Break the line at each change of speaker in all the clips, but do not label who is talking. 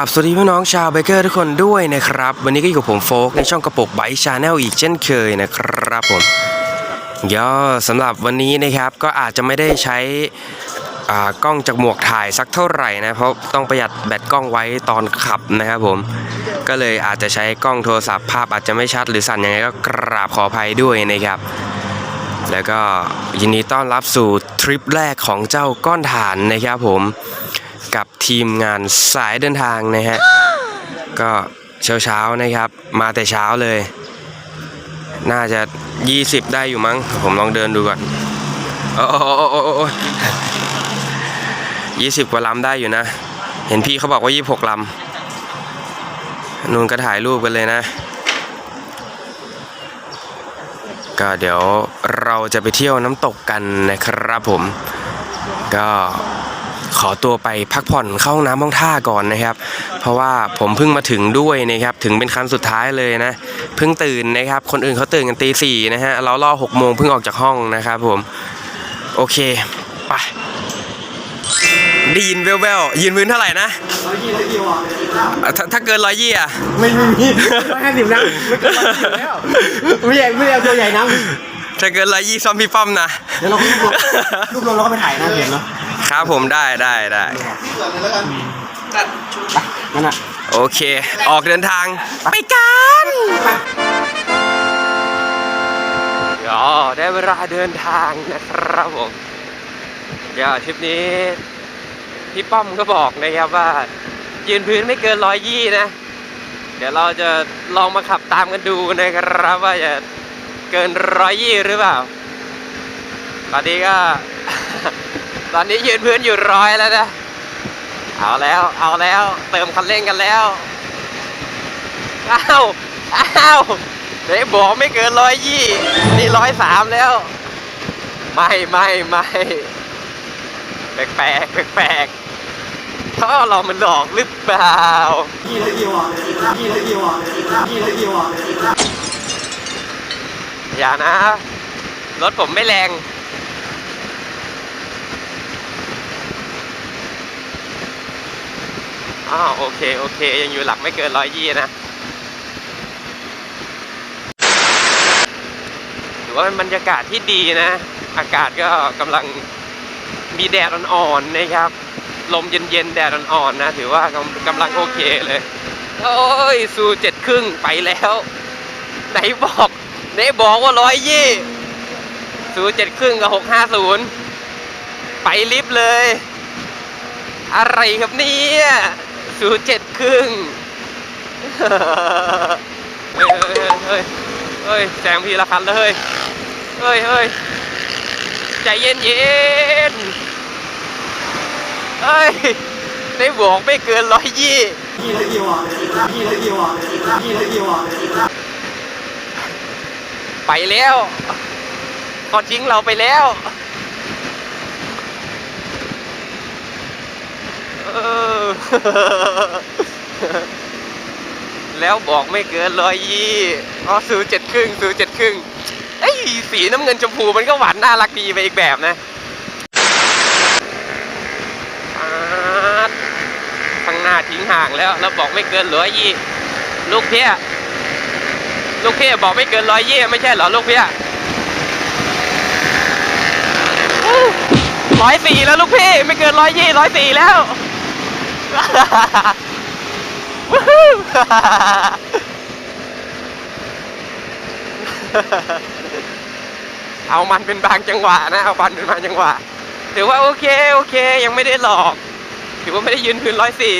ราบสวัสดีพี่น้องชาวเบเกอร์ทุกคนด้วยนะครับ วันนี้ก็อยู่กับผมโฟกในช่องกระปุกไบชาแนลอีกเช่นเคยนะครับผมย่อสำหรับวันนี้นะครับก็อาจจะไม่ได้ใช้อ่ากล้องจากหมวกถ่ายสักเท่าไหร่นะเพราะต้องประหยัดแบตกล้องไว้ตอนขับนะครับผมก็เลยอาจจะใช้กล้องโทรศัพท์ภาพอาจจะไม่ชัดหรือสั่นยังไงก็กราบขออภัยด้วยนะครับ แล้วก็ยินดีต้อนรับสู่ทริปแรกของเจ้าก้อนฐานนะครับผม กับทีมงานสายเดินทางนะฮะ ก็เช้าเช้านะครับ มาแต่เช้าเลย น่าจะ 20 ได้อยู่มั้ง ผมลองเดินดูก่อนโอ้โอ้โอ้โอ้โอ้ยี่สิบกว่าลำได้อยู่นะ เห็นพี่เขาบอกว่า 26ลำนู่นก็ถ่ายรูปกันเลยนะ ก็เดี๋ยวเราจะไปเที่ยวน้ำตกกันนะครับผม ก็ ขอตัวไปพักผ่อนเข้าห้องน้ำห้องท่าก่อนนะครับ เพราะว่าผมเพิ่งมาถึงด้วยนะครับ ถึงเป็นคันสุดท้ายเลยนะ เพิ่งตื่นนะครับ คนอื่นเขาตื่นกันตีสี่นะฮะ เราล่อหกโมงเพิ่งออกจากห้องนะครับผม โอเค ไปได้ยินแว่วๆยืนพื้นเท่าไหร่นะ
ร้อยยี่ร้อยยี่ว่ะ
อะถ้าถ้าเกินร้อยยี่อะ
ไม่ไม่มีร้อยห้าสิบนะไม่เกินร้อยสิบแล้วไม่ใหญ่ไม่ใหญ่ตัวใหญ่นะ
ถ้าเกินร้อยยี่ซ้อมพี่ป้อมนะ
เดี๋ยวเรารูปลงรูปลงเราก็ไปถ่ายนะเห็นเนาะ
ครับผมได้ได้ได้
ไปนั่นน่ะ
โอเค ออกเดินทางไปกันก็ได้เวลาเดินทางนะครับผมเดี๋ยวทริปนี้พี่ป้อมก็บอกนะครับว่า ยืนพื้นไม่เกินร้อยยี่นะ เดี๋ยวเราจะลองมาขับตามกันดูนะครับ ว่าจะเกินร้อยยี่หรือเปล่าตอนนี้ก็ ตอนนี้ยืนพื้นอยู่ร้อยแล้วนะ เอาแล้ว เอาแล้ว เติมคันเร่งกันแล้ว อ้าว อ้าวไหนบอกไม่เกินร้อยยี่นี่ร้อยสามแล้ว ไม่ไม่ไม่แปลกแปลกแปลกแปลกท่อเรามันหลอกหรือเปล่า
ยี่ร้อยยี่ว่ะยี่ร้อยยี่ว่ะยี่ร้อยยี่ว่ะ
อย่านะ รถผมไม่แรง อ้าวโอเคโอเค ยังอยู่หลักไม่เกินร้อยยี่นะถือว่าเป็นบรรยากาศที่ดีนะ อากาศก็กำลังมีแดดอ่อนๆนะครับ ลมเย็นๆแดดอ่อนๆนะ ถือว่ากำกำลังโอเคเลย โอ้ย สู่เจ็ดครึ่งไปแล้ว ไหนบอกไหนบอกว่าร้อยยี่ศูเจ็ดครึ่งกับหกห้าศูนย์ไปลิฟต์เลย อะไรครับเนี่ย ศูนย์เจ็ดครึ่งเฮ้ยเฮ้ยเฮ้ยเฮ้ยแซงพีละคันเลย เฮ้ยเฮ้ยใจเย็นเย็นเฮ้ยได้บอกไม่เกินร้อยยี่
ยี่ร้อยยี่วะยี่ร้อยยี่วะยี่ร้อยยี่วะ
ไปแล้วเขาทิ้งเราไปแล้ว เออ แล้วบอกไม่เกินร้อยยี่อ๋อซื้อเจ็ดครึ่งซื้อเจ็ดครึ่งเอ้ยสีน้ำเงินชมพูมันก็หวานน่ารักดีไปอีกแบบนะข้างหน้าทิ้งห่างแล้ว แล้วบอกไม่เกินร้อยยี่ลูกเพี้ยลูกเพี่บอกไม่เกินร้อยยี่ไม่ใช่เหรอลูกเพี่ร้อยสี่แล้วลูกพี่ ไม่เกินร้อยยี่ร้อยสี่แล้ว เอามันเป็นบางจังหวะนะ เอามันเป็นบางจังหวะ ถือว่าโอเค โอเค ยังไม่ได้หลอก ถือว่าไม่ได้ยืนพื้นร้อยสี่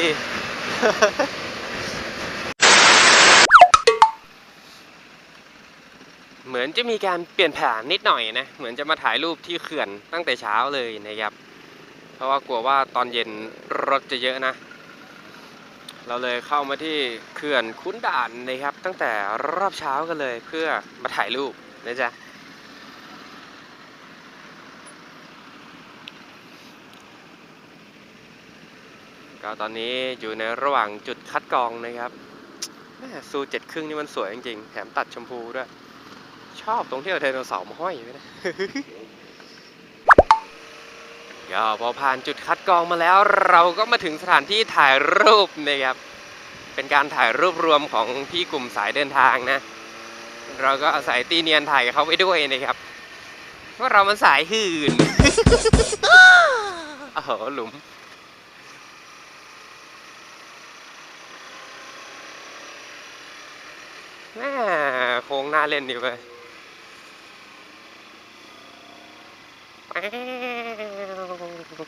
เหมือนจะมีการเปลี่ยนแผนนิดหน่อยนะ เหมือนจะมาถ่ายรูปที่เขื่อนตั้งแต่เช้าเลยนะครับ เพราะว่ากลัวว่าตอนเย็นรถจะเยอะนะ เราเลยเข้ามาที่เขื่อนคุ้นด่านนะครับ ตั้งแต่รอบเช้ากันเลยเพื่อมาถ่ายรูปนะจ๊ะก็ตอนนี้อยู่ในระหว่างจุดคัดกรองนะครับแม่ซูเจ็ดครึ่งนี่มันสวยจริงๆ แถมตัดชมพูด้วย ชอบตรงที่เอาไดโนเสาร์มาห้อยไว้นะ ก็พอผ่านจุดคัดกรองมาแล้ว เราก็มาถึงสถานที่ถ่ายรูปนะครับ เป็นการถ่ายรูปรวมของพี่กลุ่มสายเดินทางนะ เราก็อาศัยตีเนียนถ่ายกับเขาไปด้วยนะครับว่าเรามันสายหื่นโอ้โหหลุมแม่โค้งหน้าเล่นดีเว้ยแป๊ว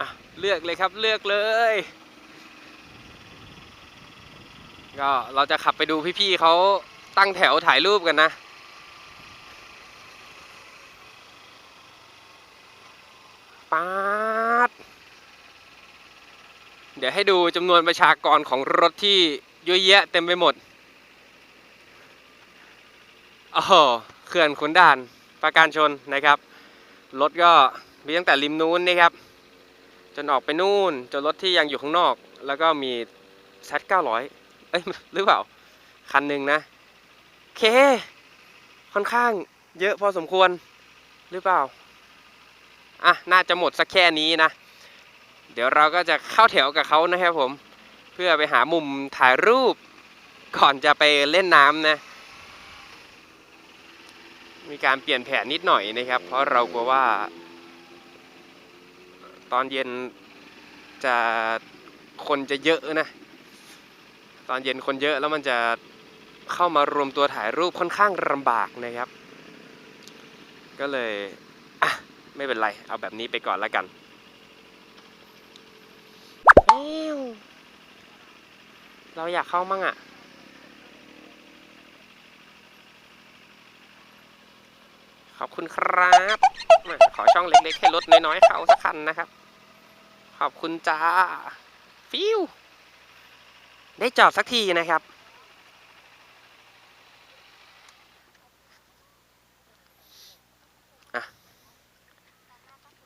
อะเลือกเลยครับเลือกเลย ก็เราจะขับไปดูพี่ๆเขาตั้งแถวถ่ายรูปกันนะปาดเดี๋ยวให้ดูจำนวนประชากรของรถที่เยอะแยะเต็มไปหมดโอ้โหเขื่อนขุนด่านประการชนนะครับ รถก็มีตั้งแต่ริมนู้นนะครับ จนออกไปนู่นจนรถที่ยังอยู่ข้างนอก แล้วก็มีแซด900เอ้ยหรือเปล่า คันหนึ่งนะ เค ค่อนข้างเยอะพอสมควรหรือเปล่า อะ น่าจะหมดสักแค่นี้นะ เดี๋ยวเราก็จะเข้าแถวกับเขานะครับผม เพื่อไปหามุมถ่ายรูป ก่อนจะไปเล่นน้ำนะ มีการเปลี่ยนแผนนิดหน่อยนะครับ เพราะเรากลัวว่า ตอนเย็นจะคนจะเยอะนะ ตอนเย็นคนเยอะแล้วมันจะเข้ามารวมตัวถ่ายรูปค่อนข้างลำบากนะครับ ก็เลยอะไม่เป็นไร เอาแบบนี้ไปก่อนแล้วกันเอ้วเราอยากเข้ามั่งอะ ขอบคุณครับแหม่ขอช่องเล็กๆให้รถน้อยๆเข้าสักคันนะครับ ขอบคุณจ้า ฟิว ได้จอดสักทีนะครับ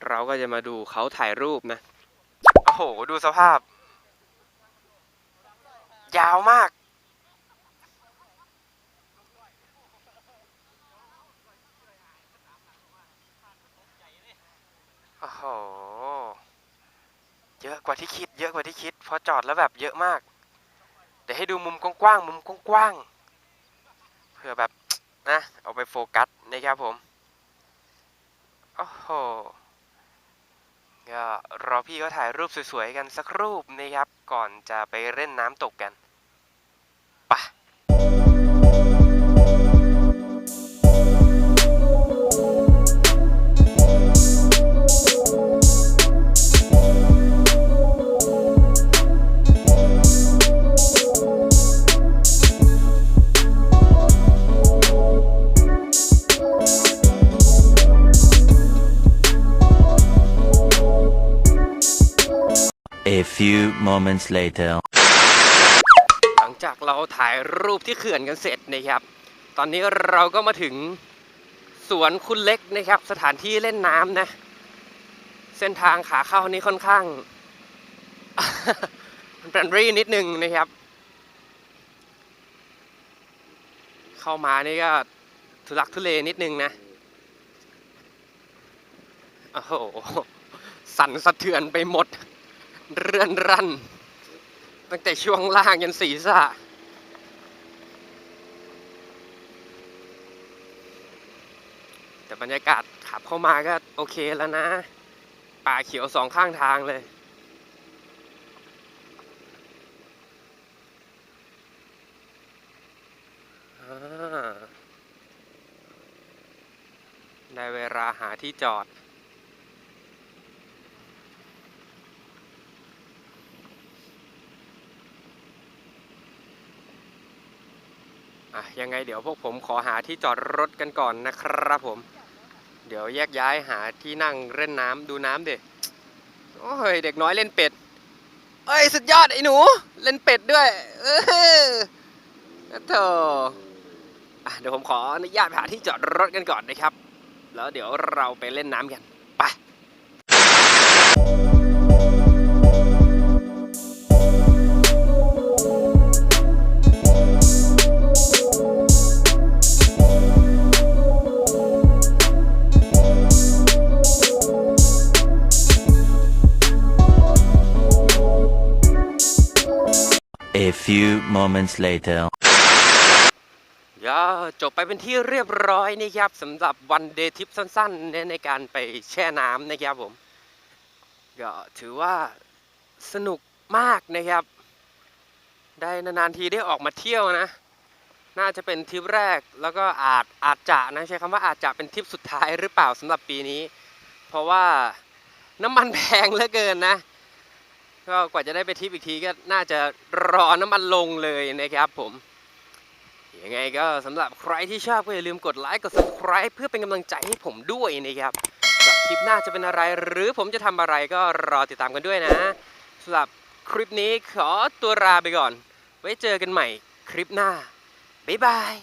เราก็จะมาดูเขาถ่ายรูปนะ โอ้โห ดูสภาพ ยาวมาก โอ้โห เยอะ กว่าที่คิด เยอะกว่าที่คิด พอจอดแล้วแบบเยอะมาก เดี๋ยวให้ดูมุมกว้างๆมุมกว้างๆเพื่อแบบนะเอาไปโฟกัสนะครับผมโอ้โหก็รอพี่ก็ถ่ายรูปสวยๆกันสักรูปนะครับ ก่อนจะไปเล่นน้ำตกกัน
moments later.
หลังจากเราถ่ายรูปที่เขื่อนกันเสร็จนะครับ ตอนนี้เราก็มาถึงสวนคุณเล็กนะครับ สถานที่เล่นน้ำนะ เส้นทางขาเข้านี่ค่อนข้างมันเป็นรีนิดนึงนะครับ เข้ามานี่ก็ทุลักทุเลนิดนึงนะโอ้โห สั่นสะเทือนไปหมด เรือนรัน ตั้งแต่ช่วงล่างยันศีรษะแต่บรรยากาศขับเข้ามาก็โอเคแล้วนะ ป่าเขียวสองข้างทางเลยได้เวลาหาที่จอด อะยังไงเดี๋ยวพวกผมขอหาที่จอดรถกันก่อนนะครับผม เดี๋ยวแยกย้ายหาที่นั่งเล่นน้ำดูน้ำดิโอ้ยเด็กน้อยเล่นเป็ด เอ้ยสุดยอดไอ้หนู เล่นเป็ดด้วย เออโธ่อะเดี๋ยวผมขออนุญาตหาที่จอดรถกันก่อนนะครับ แล้วเดี๋ยวเราไปเล่นน้ำกัน ไป
A few moments later.
ก็จบไปเป็นที่เรียบร้อยนะครับสำหรับวันเดย์ทิปสั้นๆเนี่ยในการไปแช่น้ำนะครับผม ก็ถือว่าสนุกมากนะครับ ได้นานๆทีได้ออกมาเที่ยวนะ น่าจะเป็นทริปแรกแล้วก็อาจอาจจะนะใช้คำว่าอาจจะเป็นทริปสุดท้ายหรือเปล่าสำหรับปีนี้ เพราะว่าน้ำมันแพงเหลือเกินนะ ก็กว่าจะได้ไปทริปอีกทีก็น่าจะรอน้ำมันลงเลยนะครับผมยังไงก็สำหรับใครที่ชอบก็อย่าลืมกดไลค์กด subscribe เพื่อเป็นกำลังใจให้ผมด้วยนะครับสำหรับคลิปหน้าจะเป็นอะไร หรือผมจะทำอะไรก็รอติดตามกันด้วยนะสำหรับคลิปนี้ขอตัวลาไปก่อน ไว้เจอกันใหม่คลิปหน้าบ๊ายบาย